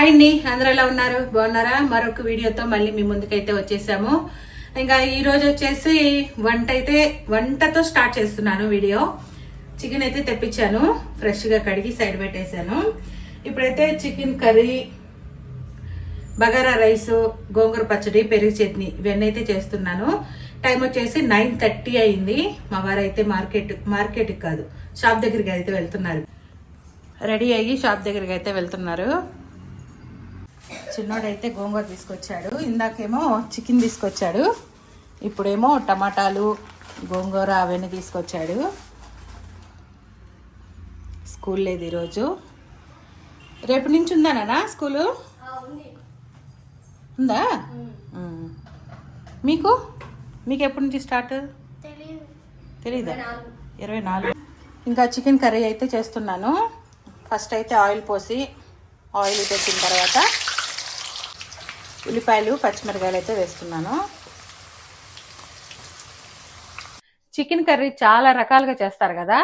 Hi అండి అందరూ ఎలా ఉన్నారు? బాగున్నారా? మరొక వీడియోతో మళ్ళీ మీ ముందుకైతే వచ్చేసాము. ఇంకా ఈరోజు వచ్చేసి వంట అయితే వంటతో స్టార్ట్ చేస్తున్నాను వీడియో. చికెన్ అయితే తెప్పించాను. ఫ్రెష్గా కడిగి సైడ్ పెట్టేశాను. ఇప్పుడైతే chicken curry bagara rice gongura పచ్చడి పెరుగు చట్నీ ఇవన్నీ అయితే చేస్తున్నాను. టైం వచ్చేసి నైన్ థర్టీ అయింది. మా వారు అయితే మార్కెట్ మార్కెట్కి కాదు షాప్ దగ్గరికి అయితే వెళ్తున్నారు. రెడీ అయ్యి షాప్ దగ్గరికి అయితే వెళ్తున్నారు. చిన్నోడైతే గోంగూర తీసుకొచ్చాడు ఇందాకేమో చికెన్ తీసుకొచ్చాడు ఇప్పుడేమో టమాటాలు గోంగూర అవన్నీ తీసుకొచ్చాడు. స్కూల్ లేదు ఈరోజు. రేపు నుంచి ఉందానా స్కూలు? ఉందా. మీకు? మీకు ఎప్పటి నుంచి స్టార్ట్? తెలీదా. ఇరవై నాలుగు. ఇంకా చికెన్ కర్రీ అయితే చేస్తున్నాను. ఫస్ట్ అయితే ఆయిల్ పోసి ఆయిల్ పెట్టిన తర్వాత ఉల్లిపాయలు పచ్చిమిరకాయలు అయితే వేస్తున్నాను. చికెన్ కర్రీ చాలా రకాలుగా చేస్తారు కదా?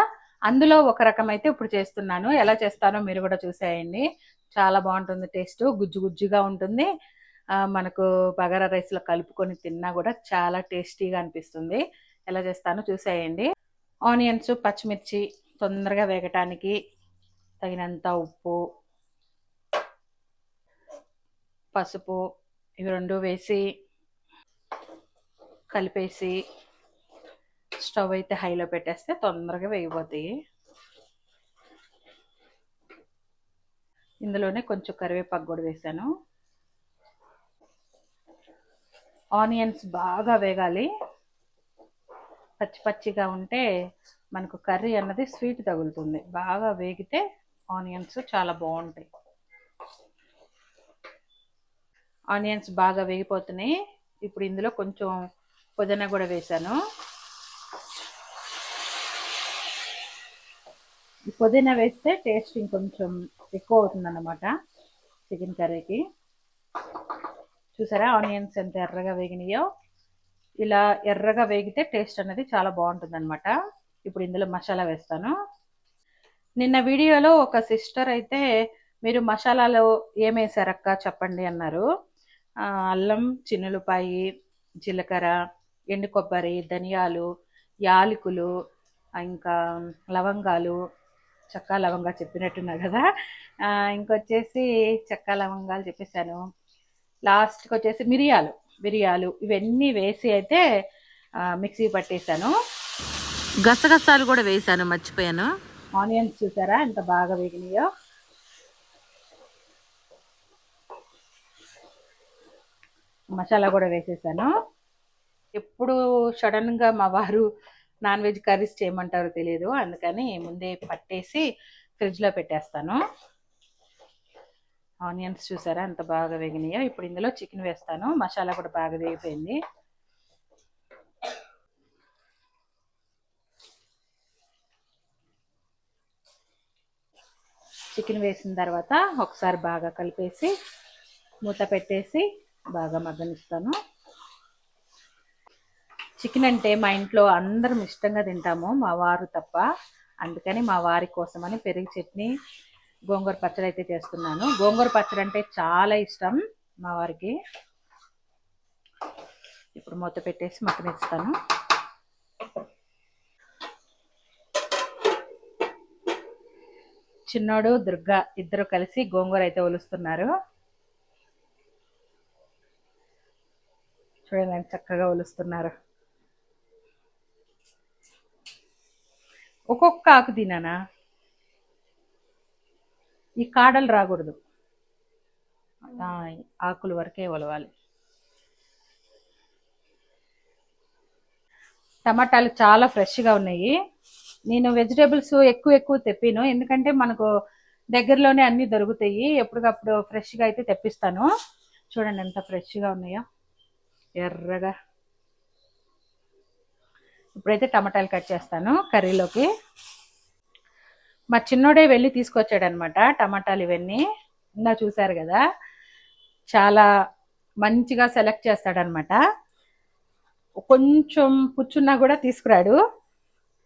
అందులో ఒక రకం అయితే ఇప్పుడు చేస్తున్నాను. ఎలా చేస్తానో మీరు కూడా చూసేయండి. చాలా బాగుంటుంది టేస్ట్. గుజ్జు గుజ్జుగా ఉంటుంది. మనకు బగారా రైస్లో కలుపుకొని తిన్నా కూడా చాలా టేస్టీగా అనిపిస్తుంది. ఎలా చేస్తానో చూసేయండి. ఆనియన్స్ పచ్చిమిర్చి తొందరగా వేగటానికి తగినంత ఉప్పు పసుపు ఇవి రెండు వేసి కలిపేసి స్టవ్ అయితే హైలో పెట్టేస్తే తొందరగా వేగిపోతాయి ఇందులోనే కొంచెం కరివేపాకు కూడా వేసాను. ఆనియన్స్ బాగా వేగాలి. పచ్చి పచ్చిగా ఉంటే మనకు కర్రీ అన్నది స్వీట్ తగులుతుంది. బాగా వేగితే ఆనియన్స్ చాలా బాగుంటాయి. ఆనియన్స్ బాగా వేగిపోతున్నాయి. ఇప్పుడు ఇందులో కొంచెం పుదీనా కూడా వేసాను పుదీనా వేస్తే టేస్ట్ ఇంకొంచెం ఎక్కువ అవుతుందన్నమాట చికెన్ కర్రీకి. చూసారా ఆనియన్స్ ఎంత ఎర్రగా వేగినాయో? ఇలా ఎర్రగా వేగితే టేస్ట్ అనేది చాలా బాగుంటుంది అనమాట ఇప్పుడు ఇందులో మసాలా వేస్తాను. నిన్న వీడియోలో ఒక సిస్టర్ అయితే మీరు మసాలాలో ఏమేసారక్క చెప్పండి అన్నారు. అల్లం చిన్నులపాయి జీలకర్ర ఎండు కొబ్బరి ధనియాలు యాలకులు ఇంకా లవంగాలు చెక్క లవంగా చెప్పినట్టున్నా కదా. ఇంకొచ్చేసి చెక్క లవంగాలు చెప్పేశాను. లాస్ట్కి వచ్చేసి మిరియాలు మిరియాలు ఇవన్నీ వేసి అయితే మిక్సీ పట్టేశాను. గసగసాలు కూడా వేసాను మర్చిపోయాను. ఆనియన్స్ చూసారా? ఎంత బాగా వేగినాయో. మసాలా కూడా వేసేసాను. ఎప్పుడు సడన్గా మా వారు నాన్ వెజ్ కర్రీస్ చేయమంటారో తెలియదు. అందుకని ముందే పట్టేసి ఫ్రిడ్జ్లో పెట్టేస్తాను. ఆనియన్స్ చూసారా? ఎంత బాగా వేగినాయో. ఇప్పుడు ఇందులో చికెన్ వేస్తాను. మసాలా కూడా బాగా వేగిపోయింది. చికెన్ వేసిన తర్వాత ఒకసారి బాగా కలిపేసి మూత పెట్టేసి బాగా మగ్గనిస్తాను. చికెన్ అంటే మా ఇంట్లో అందరం ఇష్టంగా తింటాము మా వారు తప్ప. అందుకని మా వారి కోసమని పెరుగు చట్నీ గోంగూర పచ్చడి అయితే చేస్తున్నాను. గోంగూర పచ్చడి అంటే చాలా ఇష్టం మా వారికి. ఇప్పుడు మూత పెట్టేసి మగ్గనిస్తాను. చిన్నోడు దుర్గా ఇద్దరు కలిసి గోంగూర అయితే ఒలుస్తున్నారు. చూడండి ఎంత చక్కగా ఒలుస్తున్నారు. ఒక్కొక్క ఆకు తినానా ఈ కాడలు రాకూడదు. ఆకులు ఆకుల వరకే ఒలవాలి. టమాటాలు చాలా ఫ్రెష్గా ఉన్నాయి. నేను వెజిటేబుల్స్ ఎక్కువ ఎక్కువ తెప్పిను. ఎందుకంటే మనకు దగ్గరలోనే అన్నీ దొరుకుతాయి. ఎప్పటికప్పుడు ఫ్రెష్గా అయితే తెప్పిస్తాను. చూడండి ఎంత ఫ్రెష్గా ఉన్నాయో. ఎర్రగా. ఇప్పుడైతే టమాటాలు కట్ చేస్తాను కర్రీలోకి. మా చిన్నోడే వెళ్ళి తీసుకొచ్చాడనమాట టమాటాలు ఇవన్నీ. ఇందా చూశారు కదా? చాలా మంచిగా సెలెక్ట్ చేస్తాడనమాట. కొంచెం పుచ్చున్నా కూడా తీసుకురాడు.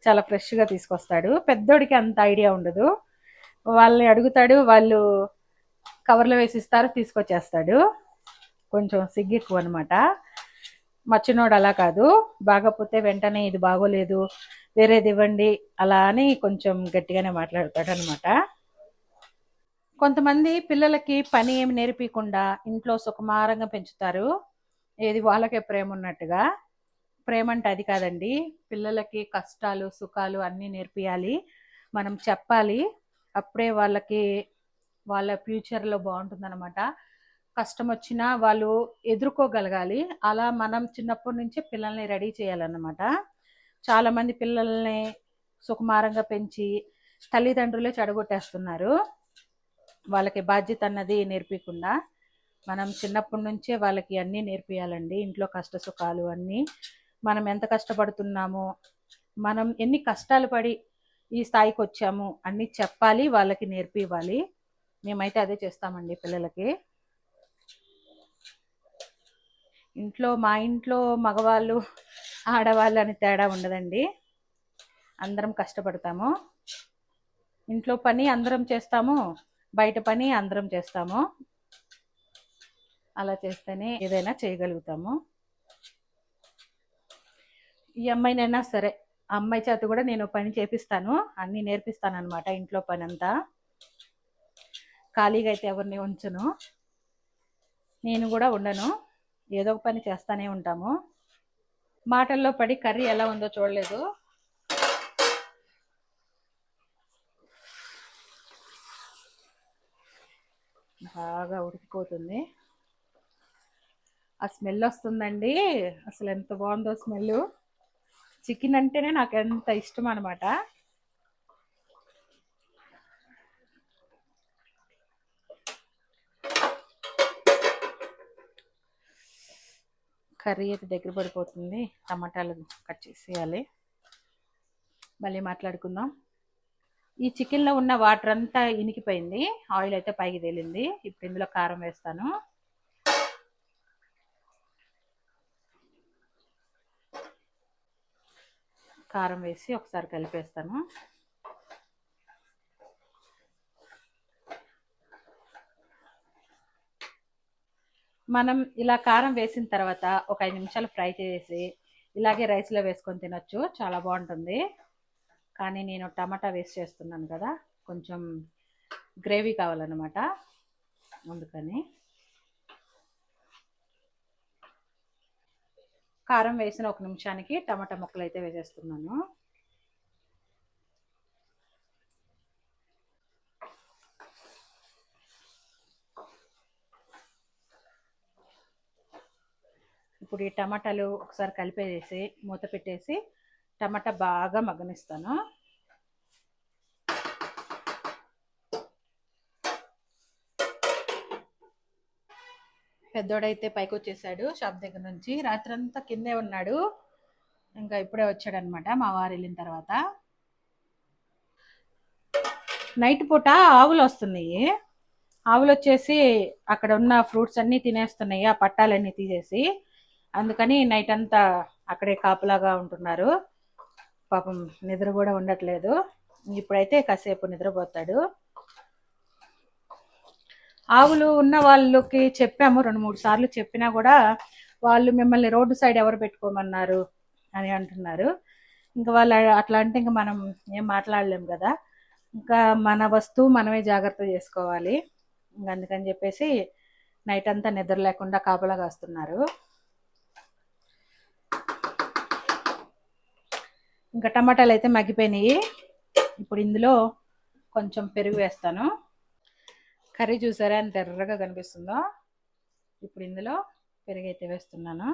చాలా ఫ్రెష్గా తీసుకొస్తాడు. పెద్దోడికి అంత ఐడియా ఉండదు. వాళ్ళని అడుగుతాడు వాళ్ళు కవర్లో వేసి ఇస్తారు తీసుకొచ్చేస్తాడు. కొంచెం సిగ్గు ఎక్కువ అనమాట మచ్చినోడు అలా కాదు. బాగపోతే వెంటనే ఇది బాగోలేదు వేరేది ఇవ్వండి అలా అని కొంచెం గట్టిగానే మాట్లాడతాడు అనమాట కొంతమంది పిల్లలకి పని ఏమి నేర్పించకుండా ఇంట్లో సుకుమారంగా పెంచుతారు. ఏది వాళ్ళకే ప్రేమ ఉన్నట్టుగా ప్రేమ అంటే అది కాదండి. పిల్లలకి కష్టాలు సుఖాలు అన్నీ నేర్పియాలి. మనం చెప్పాలి. అప్పుడే వాళ్ళకి వాళ్ళ ఫ్యూచర్లో బాగుంటుందన్నమాట. కష్టం వచ్చినా వాళ్ళు ఎదుర్కోగలగాలి. అలా మనం చిన్నప్పటి నుంచే పిల్లల్ని రెడీ చేయాలన్నమాట. చాలామంది పిల్లల్ని సుకుమారంగా పెంచి తల్లిదండ్రులే చెడగొట్టేస్తున్నారు. వాళ్ళకి బాధ్యత అన్నది నేర్పించకుండా మనం చిన్నప్పటి నుంచే వాళ్ళకి అన్నీ నేర్పియాలండి. ఇంట్లో కష్ట సుఖాలు అన్నీ. మనం ఎంత కష్టపడుతున్నామో మనం ఎన్ని కష్టాలు పడి ఈ స్థాయికి వచ్చాము అన్నీ చెప్పాలి వాళ్ళకి నేర్పివ్వాలి. మేమైతే అదే చేస్తామండి పిల్లలకి. ఇంట్లో మా ఇంట్లో మగవాళ్ళు ఆడవాళ్ళు అని తేడా ఉండదండి. అందరం కష్టపడతాము. ఇంట్లో పని అందరం చేస్తాము బయట పని అందరం చేస్తాము. అలా చేస్తేనే ఏదైనా చేయగలుగుతాము. ఈ అమ్మాయినైనా సరే అమ్మాయి చేత కూడా నేను పని చేపిస్తాను అన్నీ నేర్పిస్తాను అనమాట ఇంట్లో పని అంతా ఖాళీగా అయితే ఎవరిని ఉంచను. నేను కూడా ఉండను. ఏదో ఒక పని చేస్తానే ఉంటాము. మాటల్లో పడి కర్రీ ఎలా ఉందో చూడలేదు. బాగా ఉడికిపోతుంది. ఆ స్మెల్ వస్తుందండి. అసలు ఎంత బాగుందో స్మెల్ చికెన్ అంటేనే నాకు ఎంత ఇష్టం అనమాట కర్రీ అయితే దగ్గర పడిపోతుంది. టమాటాలు కట్ చేసేయాలి. మళ్ళీ మాట్లాడుకుందాం. ఈ చికెన్లో ఉన్న వాటర్ అంతా ఇనికిపోయింది. ఆయిల్ అయితే పైకి తేలింది. ఇప్పుడు ఇందులో కారం వేస్తాను. కారం వేసి ఒకసారి కలిపేస్తాను. మనం ఇలా కారం వేసిన తర్వాత ఒక ఐదు నిమిషాలు ఫ్రై చేసి ఇలాగే రైస్లో వేసుకొని తినొచ్చు. చాలా బాగుంటుంది. కానీ నేను టమాటా వేస్ట్ చేస్తున్నాను కదా. కొంచెం గ్రేవీ కావాలన్నమాట. అందుకని. కారం వేసిన ఒక నిమిషానికి టమాటా ముక్కలు అయితే వేసేస్తున్నాను. ఇప్పుడు ఈ టమాటాలు ఒకసారి కలిపేసి మూత పెట్టేసి టమాటా బాగా మగ్గనిస్తాను. పెద్దోడైతే పైకి వచ్చేసాడు షాప్ దగ్గర నుంచి. రాత్రంతా కిందే ఉన్నాడు. ఇంకా ఇప్పుడే వచ్చాడనమాట మా వారు వెళ్ళిన తర్వాత. నైట్ పూట ఆవులు వస్తున్నాయి. ఆవులు వచ్చేసి అక్కడ ఉన్న ఫ్రూట్స్ అన్నీ తినేస్తున్నాయి ఆ పట్టాలన్నీ తీసేసి. అందుకని నైట్ అంతా అక్కడే కాపులాగా ఉంటున్నారు. పాపం నిద్ర కూడా ఉండట్లేదు. ఇప్పుడైతే కాసేపు నిద్రపోతాడు. ఆవులు ఉన్న వాళ్ళకి చెప్పాము రెండు మూడు సార్లు చెప్పినా కూడా వాళ్ళు మిమ్మల్ని రోడ్డు సైడ్ ఎవరు పెట్టుకోమన్నారు అని అంటున్నారు. ఇంకా వాళ్ళు అట్లా అంటే ఇంకా మనం ఏం మాట్లాడలేం కదా. ఇంకా మన వస్తువు మనమే జాగ్రత్త చేసుకోవాలి. ఇంకా అందుకని చెప్పేసి నైట్ అంతా నిద్ర లేకుండా కాపలా కాస్తున్నారు. ఇంకా టమాటాలు అయితే మగ్గిపోయినాయి. ఇప్పుడు ఇందులో కొంచెం పెరుగు వేస్తాను. కర్రీ చూసారా? ఎంత ఎర్రగా కనిపిస్తుందో. ఇప్పుడు ఇందులో పెరుగు అయితే వేస్తున్నాను.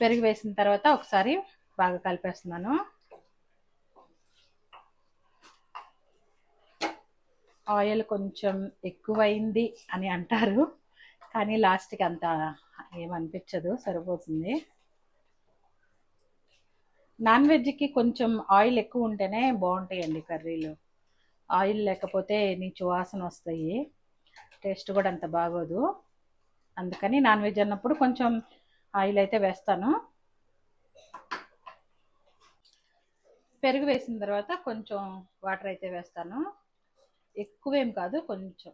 పెరుగు వేసిన తర్వాత ఒకసారి బాగా కలిపేస్తున్నాను. ఆయిల్ కొంచెం ఎక్కువైంది అని అంటారు. కానీ లాస్ట్కి అంత ఏమనిపించదు సరిపోతుంది. నాన్ వెజ్కి కొంచెం ఆయిల్ ఎక్కువ ఉంటేనే బాగుంటాయండి కర్రీలు. ఆయిల్ లేకపోతే నీచు వాసన వస్తాయి. టేస్ట్ కూడా అంత బాగోదు. అందుకని నాన్ వెజ్ అన్నప్పుడు కొంచెం ఆయిల్ అయితే వేస్తాను. పెరుగు వేసిన తర్వాత కొంచెం వాటర్ అయితే వేస్తాను. ఎక్కువేం కాదు కొంచెం.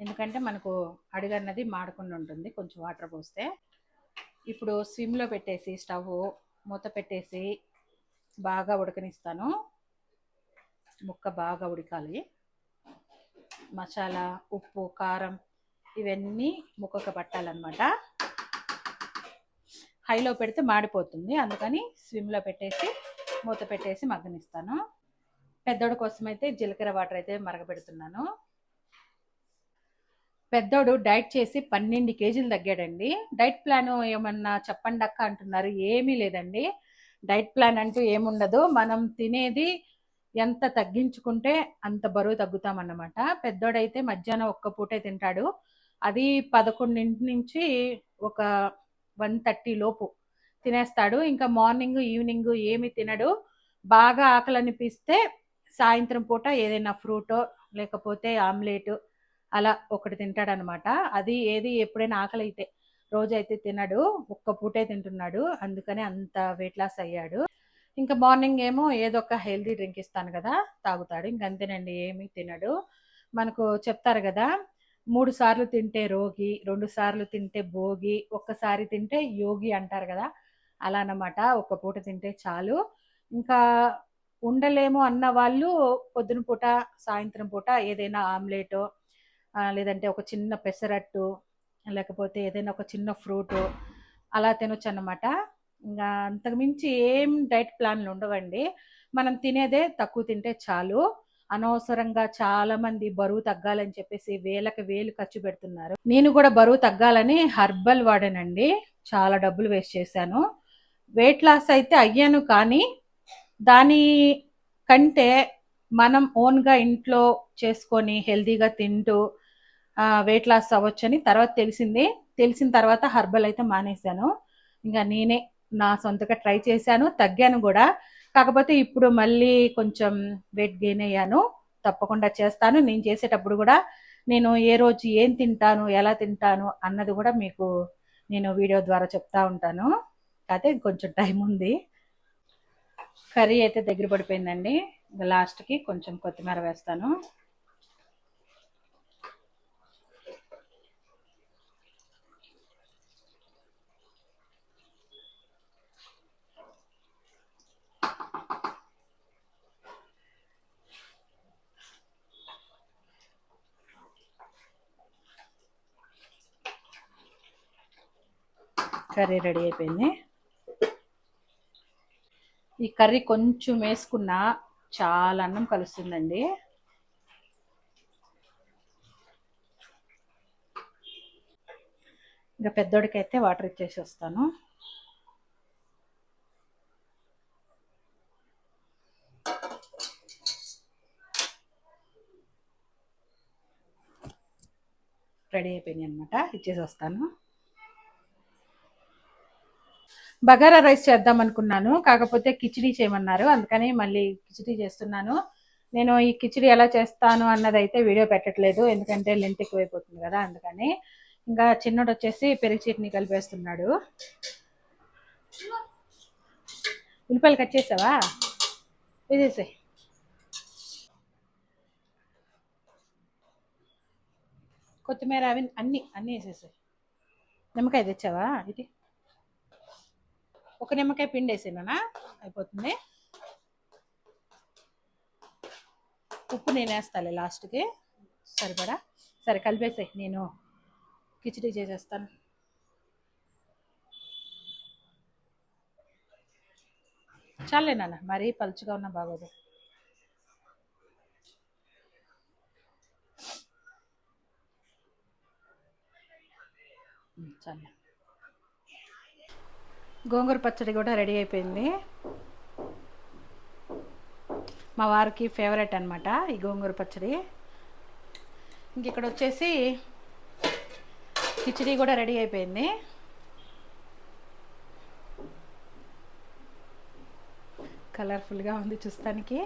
ఎందుకంటే మనకు అడుగన్నది మాడకుండా ఉంటుంది కొంచెం వాటర్ పోస్తే. ఇప్పుడు స్విమ్లో పెట్టేసి స్టవ్ మూత పెట్టేసి బాగా ఉడకనిస్తాను. ముక్క బాగా ఉడకాలి. మసాలా ఉప్పు కారం ఇవన్నీ ముక్కకు పట్టాలన్నమాట. హైలో పెడితే మాడిపోతుంది అందుకని స్విమ్లో పెట్టేసి మూత పెట్టేసి మగ్గనిస్తాను. పెద్దోడు కోసం అయితే జీలకర్ర వాటర్ అయితే మరగబెడుతున్నాను. పెద్దోడు డైట్ చేసి పన్నెండు కేజీలు తగ్గాడండి. డైట్ ప్లాన్ ఏమన్నా చెప్పండి అక్క అంటున్నారు. ఏమీ లేదండి. డైట్ ప్లాన్ అంటూ ఏముండదు. మనం తినేది ఎంత తగ్గించుకుంటే అంత బరువు తగ్గుతామన్నమాట. పెద్దోడైతే మధ్యాహ్నం ఒక్క పూటే తింటాడు. అది పదకొండింటి నుంచి ఒక వన్ థర్టీ లోపు తినేస్తాడు. ఇంకా మార్నింగ్ ఈవినింగ్ ఏమి తినడు. బాగా ఆకలి అనిపిస్తే సాయంత్రం పూట ఏదైనా ఫ్రూటో లేకపోతే ఆమ్లెట్ అలా ఒకటి తింటాడనమాట. అది ఏది ఎప్పుడైనా ఆకలి అయితే రోజైతే తినడు ఒక్క పూటే తింటున్నాడు అందుకని అంత వెయిట్ లాస్ అయ్యాడు. ఇంకా మార్నింగ్ ఏమో ఏదో ఒక హెల్దీ డ్రింక్ ఇస్తాను కదా తాగుతాడు. ఇంకంతేనండి ఏమీ తినడు. మనకు చెప్తారు కదా మూడు సార్లు తింటే రోగి రెండు సార్లు తింటే భోగి ఒక్కసారి తింటే యోగి అంటారు కదా అలా అన్నమాట. ఒక్క పూట తింటే చాలు. ఇంకా ఉండలేము అన్న వాళ్ళు పొద్దున పూట సాయంత్రం పూట ఏదైనా ఆమ్లెట్ లేదంటే ఒక చిన్న పెసరట్టు లేకపోతే ఏదైనా ఒక చిన్న ఫ్రూట్ అలా తినొచ్చు అన్నమాట ఇంకా అంతకుమించి ఏం డైట్ ప్లాన్లు ఉండవండి. మనం తినేదే తక్కువ తింటే చాలు. అనవసరంగా చాలా మంది బరువు తగ్గాలని చెప్పేసి వేలకు వేలు ఖర్చు పెడుతున్నారు. నేను కూడా బరువు తగ్గాలని హర్బల్ వాడానండి. చాలా డబ్బులు వేస్ట్ చేశాను. వెయిట్ లాస్ అయితే అయ్యాను కానీ దాని కంటే మనం ఓన్గా ఇంట్లో చేసుకొని హెల్తీగా తింటూ వెయిట్ లాస్ అవ్వచ్చని తర్వాత తెలిసింది. తెలిసిన తర్వాత హర్బల్ అయితే మానేశాను. ఇంకా నేనే నా సొంతగా ట్రై చేశాను తగ్గాను కూడా. కాకపోతే ఇప్పుడు మళ్ళీ కొంచెం వెయిట్ గెయిన్ అయ్యాను. తప్పకుండా చేస్తాను. నేను చేసేటప్పుడు కూడా నేను ఏ రోజు ఏం తింటాను ఎలా తింటాను అన్నది కూడా మీకు నేను వీడియో ద్వారా చెప్తా ఉంటాను. అయితే కొంచెం టైం ఉంది. కర్రీ అయితే దగ్గర పడిపోయిందండి. లాస్ట్కి కొంచెం కొత్తిమీర వేస్తాను. కర్రీ రెడీ అయిపోయింది. ఈ కర్రీ కొంచెం వేసుకున్నా చాలా అన్నం కలుస్తుందండి. ఇంకా పెద్దోడికైతే వాటర్ ఇచ్చేసి వస్తాను. రెడీ అయిపోయింది అనమాట ఇచ్చేసి వస్తాను. బగారా రైస్ చేద్దాం అనుకున్నాను. కాకపోతే కిచిడీ చేయమన్నారు. అందుకని మళ్ళీ కిచిడీ చేస్తున్నాను. నేను ఈ కిచిడి ఎలా చేస్తాను అన్నది అయితే వీడియో పెట్టట్లేదు. ఎందుకంటే లెంత్ ఎక్కువైపోతుంది కదా అందుకని ఇంకా చిన్నోడు వచ్చేసి పెరుగు చట్నీ కలిపేస్తున్నాడు. ఉల్లిపాయలు కట్ చేసావా? వేసేసాయి కొత్తిమీర అవి అన్నీ అన్నీ వేసేసాయి. నిమ్మకాయ తెచ్చావా? ఇది ఒక నిమ్మకాయ పిండి వేసానా అయిపోతుంది. ఉప్పు నేను వేస్తాలే లాస్ట్కి. సరిపడా? సరే కలిపేసాయి. నేను కిచిడి చేసేస్తాను. చాలే నాన్న మరీ పలుచుగా ఉన్నా బాగోదు. చాలే. గోంగూర పచ్చడి కూడా రెడీ అయిపోయింది. మా వారికి ఫేవరెట్ అనమాట ఈ గోంగూర పచ్చడి. ఇంక ఇక్కడ వచ్చేసి కిచడీ కూడా రెడీ అయిపోయింది. కలర్ఫుల్గా ఉంది చూస్తానికి.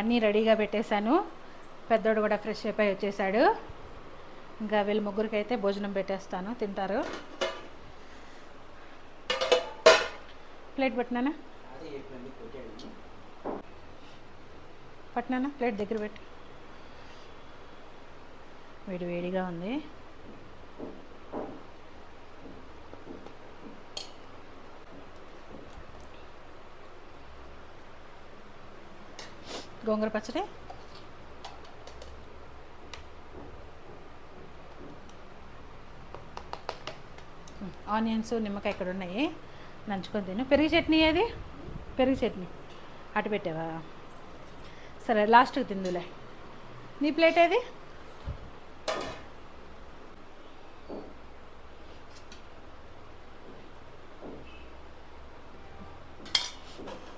అన్నీ రెడీగా పెట్టేశాను. పెద్దోడు కూడా ఫ్రెష్ అయిపోయి వచ్చేసాడు. ఇంకా వీళ్ళ ముగ్గురికి అయితే భోజనం పెట్టేస్తాను. తింటారు. ప్లేట్ పెట్టినానా? పట్టినానా? ప్లేట్ దగ్గర పెట్టి. వేడి వేడిగా ఉంది. గోంగూర పచ్చడి? ఆనియన్స్ నిమ్మకాయ ఇక్కడ ఉన్నాయి. నంచుకొని తిను. పెరుగు చట్నీ ఏది? పెరుగు చట్నీ. అటు పెట్టావా? సరే లాస్ట్కి తిందులే. నీ ప్లేట్ ఏది?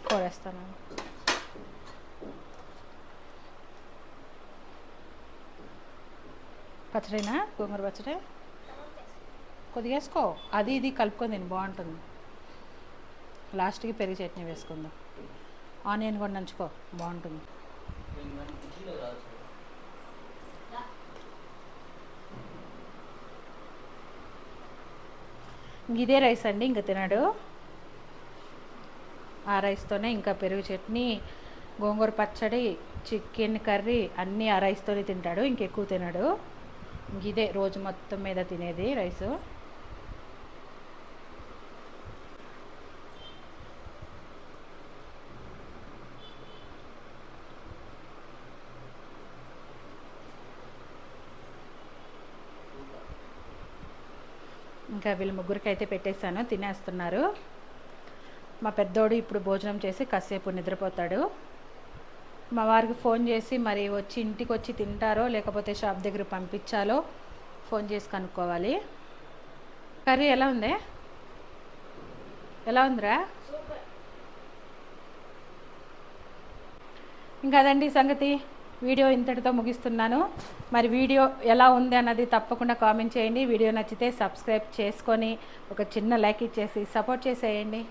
కోరేస్తాను. పచ్చడినా? గోంగూర పచ్చడి? కొద్దిగా వేసుకో అది ఇది కలుపుకొని తిని బాగుంటుంది. లాస్ట్కి పెరుగు చట్నీ వేసుకుందాం. ఆనియన్ కూడా నంచుకో బాగుంటుంది. ఇదే రైస్ అండి ఇంకా తినడు. ఆ రైస్తోనే ఇంకా పెరుగు చట్నీ గోంగూర పచ్చడి చికెన్ కర్రీ అన్నీ ఆ రైస్తోనే తింటాడు ఇంకెక్కువ తినడు. ఇంక ఇదే రోజు మొత్తం మీద తినేది రైస్. ఇంకా వీళ్ళ ముగ్గురికి అయితే పెట్టేశాను తినేస్తున్నారు. మా పెద్దోడు ఇప్పుడు భోజనం చేసి కాసేపు నిద్రపోతాడు. మా వారికి ఫోన్ చేసి మరి వచ్చి ఇంటికి వచ్చి తింటారో లేకపోతే షాప్ దగ్గర పంపించాలో ఫోన్ చేసి కనుక్కోవాలి. కర్రీ ఎలా ఉంది? ఎలా ఉందిరా? ఇంకా అదండి సంగతి. వీడియో ఇంతటితో ముగిస్తున్నాను. మరి వీడియో ఎలా ఉంది అన్నది తప్పకుండా కామెంట్ చేయండి. వీడియో నచ్చితే సబ్స్క్రైబ్ చేసుకొని ఒక చిన్న లైక్ ఇచ్చేసి సపోర్ట్ చేసేయండి.